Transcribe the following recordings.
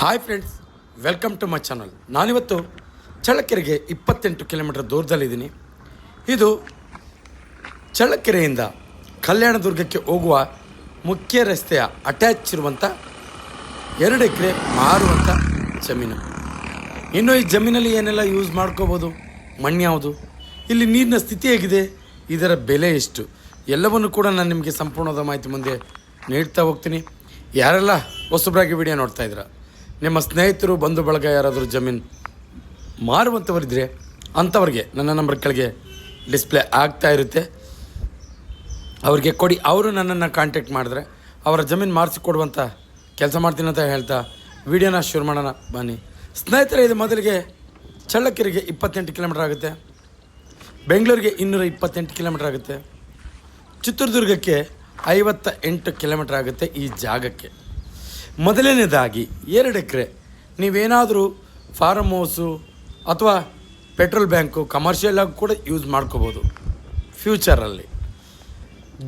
Hi friends welcome to my channel ನಾನಿವತ್ತು ಚಳ್ಳಕೆರೆಗೆ ಇಪ್ಪತ್ತೆಂಟು ಕಿಲೋಮೀಟರ್ ದೂರದಲ್ಲಿದ್ದೀನಿ. ಇದು ಚಳ್ಳಕೆರೆಯಿಂದ ಕಲ್ಯಾಣದುರ್ಗಕ್ಕೆ ಹೋಗುವ ಮುಖ್ಯ ರಸ್ತೆಯ ಅಟ್ಯಾಚ್ ಇರುವಂಥ ಎರಡು ಎಕರೆ ಮಾರುವಂಥ ಜಮೀನು. ಇನ್ನು ಈ ಜಮೀನಲ್ಲಿ ಏನೆಲ್ಲ ಯೂಸ್ ಮಾಡ್ಕೋಬೋದು? ಮಣ್ಣು ಯಾವುದು? ಇಲ್ಲಿ ನೀರಿನ ಸ್ಥಿತಿ ಹೇಗಿದೆ? ಇದರ ಬೆಲೆ ಎಷ್ಟು? ಎಲ್ಲವನ್ನು ಕೂಡ ನಾನು ನಿಮಗೆ ಸಂಪೂರ್ಣವಾದ ಮಾಹಿತಿ ಮುಂದೆ ನೀಡ್ತಾ ಹೋಗ್ತೀನಿ. ಯಾರೆಲ್ಲ ಹೊಸಬ್ರಾಗಿ ವಿಡಿಯೋ ನೋಡ್ತಾ ಇದ್ದೀರಾ? ನಿಮ್ಮ ಸ್ನೇಹಿತರು ಬಂಧು ಬಳಗ ಯಾರಾದರೂ ಜಮೀನು ಮಾರುವಂಥವರಿದ್ದರೆ ಅಂಥವ್ರಿಗೆ ನನ್ನ ನಂಬರ್ ಕೆಳಗೆ ಡಿಸ್ಪ್ಲೇ ಆಗ್ತಾ ಇರುತ್ತೆ. ಅವ್ರಿಗೆ ಕೊಡಿ. ಅವರು ನನ್ನನ್ನು ಕಾಂಟ್ಯಾಕ್ಟ್ ಮಾಡಿದ್ರೆ ಅವರ ಜಮೀನು ಮಾರಿಸಿಕೊಡುವಂಥ ಕೆಲಸ ಮಾಡ್ತೀನಿ ಅಂತ ಹೇಳ್ತಾ ವಿಡಿಯೋನ ಶುರು ಮಾಡೋಣ. ಬನ್ನಿ. ಸ್ನೇಹಿತರೆ, ಇದು ಮೊದಲಿಗೆ ಚಳ್ಳಕೆರೆಗೆ ಇಪ್ಪತ್ತೆಂಟು ಕಿಲೋಮೀಟ್ರ್ ಆಗುತ್ತೆ. ಬೆಂಗಳೂರಿಗೆ ಇನ್ನೂರ ಇಪ್ಪತ್ತೆಂಟು ಕಿಲೋಮೀಟ್ರ್ ಆಗುತ್ತೆ. ಚಿತ್ರದುರ್ಗಕ್ಕೆ ಐವತ್ತ ಎಂಟು ಕಿಲೋಮೀಟ್ರ್ ಆಗುತ್ತೆ ಈ ಜಾಗಕ್ಕೆ. ಮೊದಲನೇದಾಗಿ ಎರಡು ಎಕರೆ. ನೀವೇನಾದರೂ ಫಾರಮ್ ಹೌಸು ಅಥವಾ ಪೆಟ್ರೋಲ್ ಬ್ಯಾಂಕು ಕಮರ್ಷಿಯಲ್ ಆಗಿ ಕೂಡ ಯೂಸ್ ಮಾಡ್ಕೋಬೋದು ಫ್ಯೂಚರಲ್ಲಿ.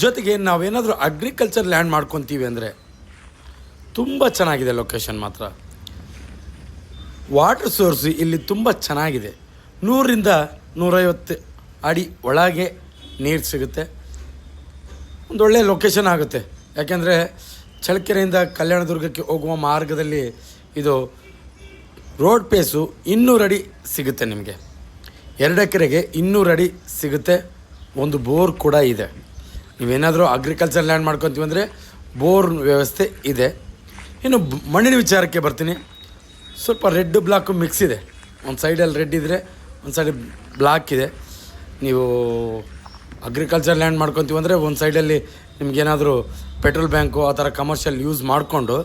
ಜೊತೆಗೆ ನಾವೇನಾದರೂ ಅಗ್ರಿಕಲ್ಚರ್ ಲ್ಯಾಂಡ್ ಮಾಡ್ಕೊತೀವಿ ಅಂದರೆ ತುಂಬ ಚೆನ್ನಾಗಿದೆ ಲೊಕೇಶನ್ ಮಾತ್ರ. ವಾಟರ್ ಸೋರ್ಸ್ ಇಲ್ಲಿ ತುಂಬ ಚೆನ್ನಾಗಿದೆ. ನೂರಿಂದ ನೂರೈವತ್ತು ಅಡಿ ಒಳಗೆ ನೀರು ಸಿಗುತ್ತೆ. ಒಂದೊಳ್ಳೆ ಲೊಕೇಶನ್ ಆಗುತ್ತೆ. ಯಾಕೆಂದರೆ ಚಳ್ಳಕೆರೆಯಿಂದ ಕಲ್ಯಾಣದುರ್ಗಕ್ಕೆ ಹೋಗುವ ಮಾರ್ಗದಲ್ಲಿ ಇದು ರೋಡ್ ಪೇಸು ಇನ್ನೂರು ಅಡಿ ಸಿಗುತ್ತೆ ನಿಮಗೆ. ಎರಡು ಎಕರೆಗೆ ಇನ್ನೂರು ಅಡಿ ಸಿಗುತ್ತೆ. ಒಂದು ಬೋರ್ ಕೂಡ ಇದೆ. ನೀವೇನಾದರೂ ಅಗ್ರಿಕಲ್ಚರ್ ಲ್ಯಾಂಡ್ ಮಾಡ್ಕೊತೀವಿ ಅಂದರೆ ಬೋರ್ ವ್ಯವಸ್ಥೆ ಇದೆ. ಇನ್ನು ಮಣ್ಣಿನ ವಿಚಾರಕ್ಕೆ ಬರ್ತೀನಿ. ಸ್ವಲ್ಪ ರೆಡ್ ಬ್ಲಾಕು ಮಿಕ್ಸ್ ಇದೆ. ಒಂದು ಸೈಡಲ್ಲಿ ರೆಡ್ ಇದ್ದರೆ ಒಂದು ಸೈಡ್ ಬ್ಲಾಕ್ ಇದೆ. ನೀವು ಅಗ್ರಿಕಲ್ಚರ್ ಲ್ಯಾಂಡ್ ಮಾಡ್ಕೊತೀವಿ ಅಂದರೆ ಒಂದು ಸೈಡಲ್ಲಿ ನಿಮಗೇನಾದರೂ ಪೆಟ್ರೋಲ್ ಬ್ಯಾಂಕು ಆ ಥರ ಕಮರ್ಷಿಯಲ್ ಯೂಸ್ ಮಾಡಿಕೊಂಡು,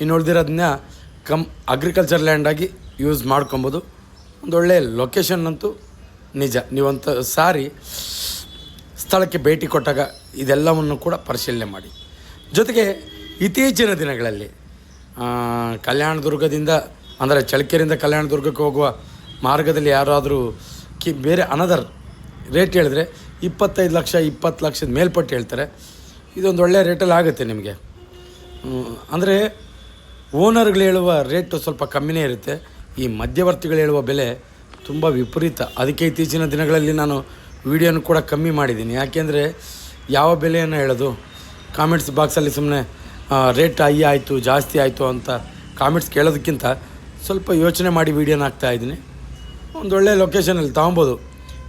ಇನ್ನು ಉಳಿದಿರೋದನ್ನ ಕಮ್ ಅಗ್ರಿಕಲ್ಚರ್ ಲ್ಯಾಂಡಾಗಿ ಯೂಸ್ ಮಾಡ್ಕೊಬೋದು. ಒಂದು ಒಳ್ಳೆಯ ಲೊಕೇಶನ್ ಅಂತೂ ನಿಜ. ನೀವಂತ ಸಾರಿ ಸ್ಥಳಕ್ಕೆ ಭೇಟಿ ಕೊಟ್ಟಾಗ ಇದೆಲ್ಲವನ್ನು ಕೂಡ ಪರಿಶೀಲನೆ ಮಾಡಿ. ಜೊತೆಗೆ ಇತ್ತೀಚಿನ ದಿನಗಳಲ್ಲಿ ಕಲ್ಯಾಣದುರ್ಗದಿಂದ, ಅಂದರೆ ಕಲ್ಯಾಣ ಕಲ್ಯಾಣದುರ್ಗಕ್ಕೆ ಹೋಗುವ ಮಾರ್ಗದಲ್ಲಿ ಯಾರಾದರೂ ಕಿ, ಬೇರೆ ಅನದರ್ ರೇಟ್ ಹೇಳಿದ್ರೆ ಇಪ್ಪತ್ತೈದು ಲಕ್ಷ, ಇಪ್ಪತ್ತು ಲಕ್ಷದ ಮೇಲ್ಪಟ್ಟು ಹೇಳ್ತಾರೆ. ಇದೊಂದು ಒಳ್ಳೆಯ ರೇಟಲ್ಲಿ ಆಗುತ್ತೆ ನಿಮಗೆ. ಅಂದರೆ ಓನರ್ಗಳು ಹೇಳುವ ರೇಟು ಸ್ವಲ್ಪ ಕಮ್ಮಿನೇ ಇರುತ್ತೆ. ಈ ಮಧ್ಯವರ್ತಿಗಳು ಹೇಳುವ ಬೆಲೆ ತುಂಬ ವಿಪರೀತ. ಅದಕ್ಕೆ ಇತ್ತೀಚಿನ ದಿನಗಳಲ್ಲಿ ನಾನು ವಿಡಿಯೋನು ಕೂಡ ಕಮ್ಮಿ ಮಾಡಿದ್ದೀನಿ. ಯಾಕೆಂದರೆ ಯಾವ ಬೆಲೆಯನ್ನು ಹೇಳೋದು? ಕಾಮೆಂಟ್ಸ್ ಬಾಕ್ಸಲ್ಲಿ ಸುಮ್ಮನೆ ರೇಟ್ ಹೈ ಆಯಿತು, ಜಾಸ್ತಿ ಆಯಿತು ಅಂತ ಕಾಮೆಂಟ್ಸ್ ಕೇಳೋದಕ್ಕಿಂತ ಸ್ವಲ್ಪ ಯೋಚನೆ ಮಾಡಿ ವೀಡಿಯೋನ ಹಾಕ್ತಾ ಇದ್ದೀನಿ. ಒಂದು ಒಳ್ಳೆಯ ಲೊಕೇಶನಲ್ಲಿ ತೊಗೊಬೋದು.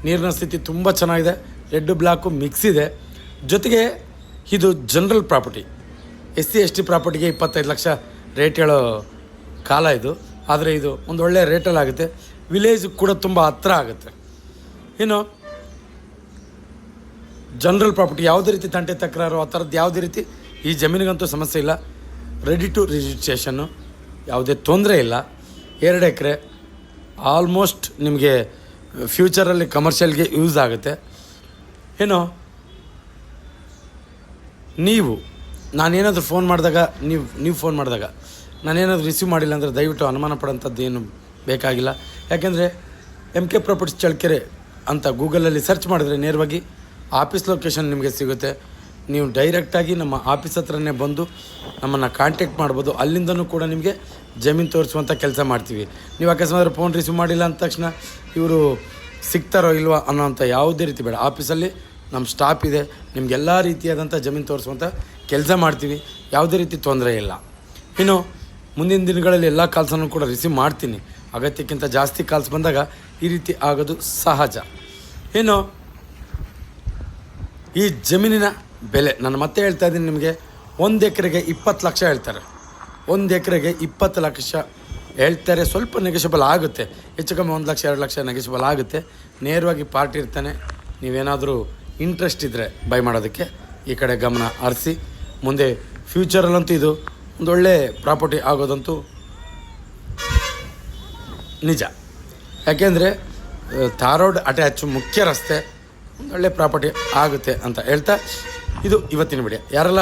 ನೀರಿನ ಸ್ಥಿತಿ ತುಂಬ ಚೆನ್ನಾಗಿದೆ. ರೆಡ್ ಬ್ಲ್ಯಾಕು ಮಿಕ್ಸ್ ಇದೆ. ಜೊತೆಗೆ ಇದು general property. S C S T ಪ್ರಾಪರ್ಟಿಗೆ ಇಪ್ಪತ್ತೈದು ಲಕ್ಷ ರೇಟ್ ಹೇಳೋ ಕಾಲ ಇದು. ಆದರೆ ಇದು ಒಂದು ಒಳ್ಳೆಯ ರೇಟಲ್ಲಿ ಆಗುತ್ತೆ. ವಿಲೇಜ್ ಕೂಡ ತುಂಬ ಹತ್ರ ಆಗುತ್ತೆ. ಇನ್ನು ಜನರಲ್ ಪ್ರಾಪರ್ಟಿ ಯಾವುದೇ ರೀತಿ ತಂಟೆ ತಕರಾರು ಆ ಥರದ್ದು ಯಾವುದೇ ರೀತಿ ಈ ಜಮೀನಿಗಂತೂ ಸಮಸ್ಯೆ ಇಲ್ಲ. ರೆಡಿ ಟು ರಿಜಿಸ್ಟ್ರೇಷನ್ನು ಯಾವುದೇ ತೊಂದರೆ ಇಲ್ಲ. ಎರಡು ಎಕರೆ ಆಲ್ಮೋಸ್ಟ್ ನಿಮಗೆ ಫ್ಯೂಚರಲ್ಲಿ ಕಮರ್ಷಿಯಲ್ಗೆ ಯೂಸ್ ಆಗುತ್ತೆ. ಏನು ನೀವು, ನಾನೇನಾದರೂ ಫೋನ್ ಮಾಡಿದಾಗ, ನೀವು ನೀವು ಫೋನ್ ಮಾಡಿದಾಗ, ನಾನೇನಾದರೂ ರಿಸೀವ್ ಮಾಡಿಲ್ಲ ಅಂದರೆ ದಯವಿಟ್ಟು ಅನುಮಾನ ಪಡೋಂಥದ್ದು ಏನು ಬೇಕಾಗಿಲ್ಲ. ಯಾಕೆಂದರೆ ಎಂ ಕೆ ಪ್ರಾಪರ್ಟೀಸ್ ಚಳ್ಕೆರೆ ಅಂತ ಗೂಗಲಲ್ಲಿ ಸರ್ಚ್ ಮಾಡಿದ್ರೆ ನೇರವಾಗಿ ಆಫೀಸ್ ಲೊಕೇಶನ್ ನಿಮಗೆ ಸಿಗುತ್ತೆ. ನೀವು ಡೈರೆಕ್ಟಾಗಿ ನಮ್ಮ ಆಫೀಸ್ ಹತ್ರನೇ ಬಂದು ನಮ್ಮನ್ನು ಕಾಂಟ್ಯಾಕ್ಟ್ ಮಾಡ್ಬೋದು. ಅಲ್ಲಿಂದನೂ ಕೂಡ ನಿಮಗೆ ಜಮೀನು ತೋರಿಸುವಂಥ ಕೆಲಸ ಮಾಡ್ತೀವಿ. ನೀವು ಅಕಸ್ಮಾತ್ ಫೋನ್ ರಿಸೀವ್ ಮಾಡಿಲ್ಲ ಅಂದ ತಕ್ಷಣ ಇವರು ಸಿಗ್ತಾರೋ ಇಲ್ವಾ ಅನ್ನೋಂಥ ಯಾವುದೇ ರೀತಿ ಬೇಡ. ಆಫೀಸಲ್ಲಿ ನಮ್ಮ ಸ್ಟಾಫ್ ಇದೆ ನಿಮಗೆಲ್ಲ ರೀತಿಯಾದಂಥ ಜಮೀನು ತೋರಿಸುವಂಥ ಕೆಲಸ ಮಾಡ್ತೀವಿ, ಯಾವುದೇ ರೀತಿ ತೊಂದರೆ ಇಲ್ಲ. ಇನ್ನು ಮುಂದಿನ ದಿನಗಳಲ್ಲಿ ಎಲ್ಲ ಕಾಲ್ಸನ್ನು ಕೂಡ ರಿಸೀವ್ ಮಾಡ್ತೀನಿ. ಅಗತ್ಯಕ್ಕಿಂತ ಜಾಸ್ತಿ ಕಾಲ್ಸ್ ಬಂದಾಗ ಈ ರೀತಿ ಆಗೋದು ಸಹಜ. ಇನ್ನು ಈ ಜಮೀನಿನ ಬೆಲೆ, ನಾನು ಮತ್ತೆ ಹೇಳ್ತಾ ಇದ್ದೀನಿ ನಿಮಗೆ, ಒಂದು ಎಕರೆಗೆ ಇಪ್ಪತ್ತು ಲಕ್ಷ ಹೇಳ್ತಾರೆ. ಒಂದು ಎಕರೆಗೆ ಇಪ್ಪತ್ತು ಲಕ್ಷ ಹೇಳ್ತಾರೆ, ಸ್ವಲ್ಪ ನೆಗೆಷಬಲ್ ಆಗುತ್ತೆ. ಹೆಚ್ಚು ಕಮ್ಮಿ ಒಂದು ಲಕ್ಷ, ಎರಡು ಲಕ್ಷ ನೆಗೆಷಬಲ್ ಆಗುತ್ತೆ. ನೇರವಾಗಿ ಪಾರ್ಟಿ ಇರ್ತಾನೆ, ನೀವೇನಾದರೂ ಇಂಟ್ರೆಸ್ಟ್ ಇದ್ದರೆ ಬೈ ಮಾಡೋದಕ್ಕೆ ಈ ಕಡೆ ಗಮನ ಹರಿಸಿ. ಮುಂದೆ ಫ್ಯೂಚರಲ್ಲಂತೂ ಇದು ಒಂದು ಒಳ್ಳೆ ಪ್ರಾಪರ್ಟಿ ಆಗೋದಂತೂ ನಿಜ. ಯಾಕೆಂದರೆ ಥಾರೋಡ್ ಅಟ್ಯಾಚ್ ಮುಖ್ಯ ರಸ್ತೆ ಒಂದೊಳ್ಳೆ ಪ್ರಾಪರ್ಟಿ ಆಗುತ್ತೆ ಅಂತ ಹೇಳ್ತಾ ಇದು ಇವತ್ತಿನ ವಿಡಿಯೋ ಯಾರೆಲ್ಲ?